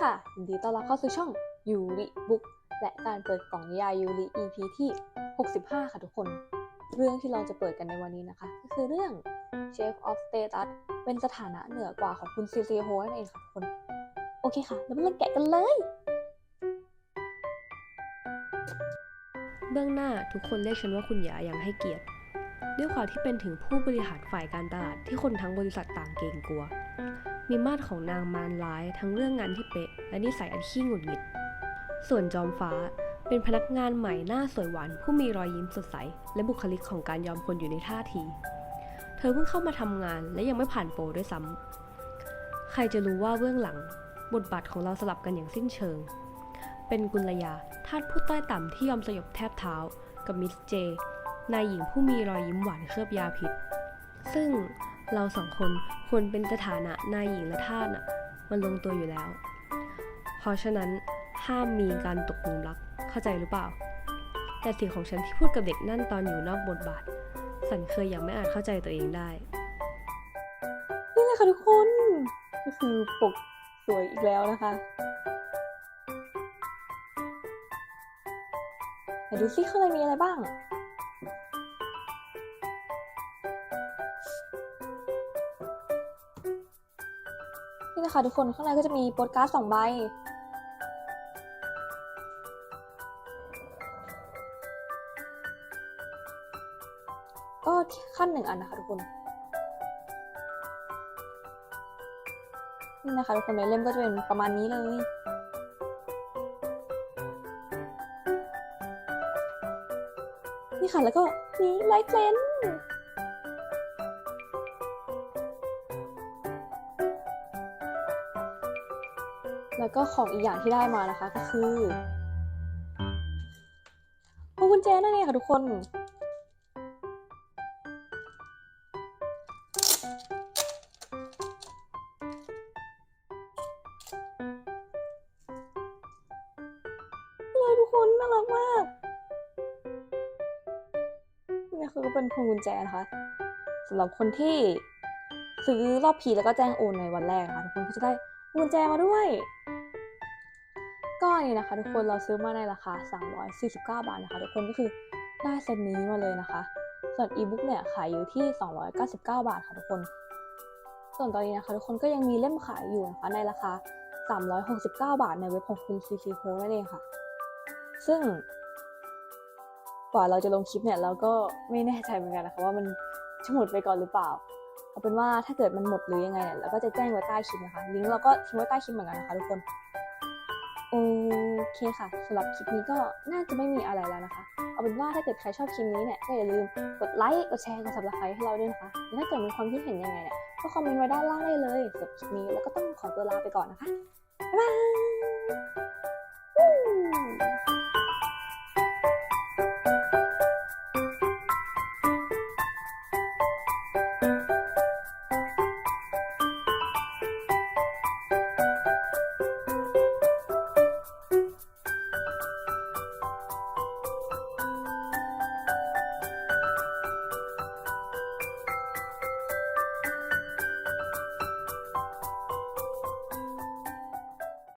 ค่ะยินดีต้อนรับเข้าสู่ช่องยูริบุ๊กและการเปิดกล่องนิยายยูริ EP ที่ 65 ค่ะทุกคน เรื่องที่เราจะเปิดกันในวันนี้นะคะ ก็คือเรื่อง Chef of Status เป็นสถานะเหนือกว่าของคุณซีซีโฮนั่นเองค่ะทุกคน โอเคค่ะ แล้วมาเริ่มแกะกันเลย เบื้องหน้าทุกคนเรียกฉันว่าคุณหยาอย่างให้เกียรติ ด้วยความที่เป็นถึงผู้บริหารฝ่ายการตลาดที่คนทั้งบริษัทต่างเกรงกลัว มีมาตรของนางมารร้ายทั้งเรื่องงานที่เป๊ะ และนิสัยอันขี้หงุดหงิด ส่วนจอมฟ้าเป็นพนักงานใหม่หน้าสวยหวานผู้มีรอยยิ้มสดใส และบุคลิกของการยอมคนอยู่ในท่าที เธอเพิ่งเข้ามาทำงานและยังไม่ผ่านโปรด้วยซ้ำใครจะรู้ว่าเบื้องหลัง บทบาทของเราสลับกันอย่างสิ้นเชิง เป็นกุลยาทาสผู้ใต้ต่ำที่ยอมสยบแทบเท้า กับมิสเจ นายหญิงผู้มีรอยยิ้มหวานเคลือบยาพิษ ซึ่ง เราสองคนควรเป็นสถานะนายหญิงและทาสน่ะมันลงตัวอยู่แล้ว เพราะฉะนั้นห้ามมีการตกหลุมรักเข้าใจหรือเปล่า แต่สิ่งของฉันที่พูดกับเด็กนั่นตอนอยู่นอกบทบาท สันเคยยังไม่อาจเข้าใจตัวเองได้ นี่เลยค่ะทุกคนก็คือปกสวยอีกแล้วนะคะไหนดูซิข้างในมีอะไรบ้าง นี่นะคะทุกคนข้างในก็จะมีโปสการ์ดสองใบ ก็ขั้นหนึ่งอันนะคะทุกคน นี่นะคะทุกคนในเล่มก็จะเป็นประมาณนี้เลยนี่ค่ะแล้วก็มีไลท์เลน แล้วก็ของอีกอย่างที่ได้มานะคะก็คือพวงกุญแจนั่นเองค่ะทุกคน เลยทุกคนน่ารักมากนี่คือก็เป็นพวงกุญแจนะคะสำหรับคนที่ซื้อรอบพีแล้วก็แจ้งโอนในวันแรกนะคะทุกคนก็จะได้ กุญแจมาด้วย ก็อันนี้นะคะ ทุกคนเราซื้อมาในราคา 349 บาทนะคะ ทุกคนก็คือได้เซตนี้มาเลยนะคะ ส่วนอีบุ๊กเนี่ยขายอยู่ที่ 299 บาทค่ะทุกคน ส่วนตอนนี้นะคะ ทุกคนก็ยังมีเล่มขายอยู่นะคะในราคา 369 บาทในเว็บของคุณ CC h o นั่นเองค่ะ ซึ่งกว่าเราจะลงคลิปเนี่ยเราก็ไม่แน่ใจเหมือนกันนะคะว่ามันจะหมดไปก่อนหรือเปล่า เอาเป็นว่าถ้าเกิดมันหมดหรือยังไงเนี่ยเราก็จะแจ้งไว้ใต้คลิปนะคะลิงก์เราก็ทิ้งไว้ใต้คลิปเหมือนกันนะคะทุกคนโอเคค่ะสำหรับคลิปนี้ก็น่าจะไม่มีอะไรแล้วนะคะ เอาเป็นว่าถ้าเกิดใครชอบคลิปนี้เนี่ยก็อย่าลืมกดไลค์กดแชร์กด subscribe ให้เราด้วยนะคะและถ้าเกิดมีความคิดเห็นยังไงเนี่ยก็คอมเมนต์ไว้ด้านล่างได้เลยสำหรับคลิปนี้แล้วก็ต้องขอตัวลาไปก่อนนะคะบ๊ายบาย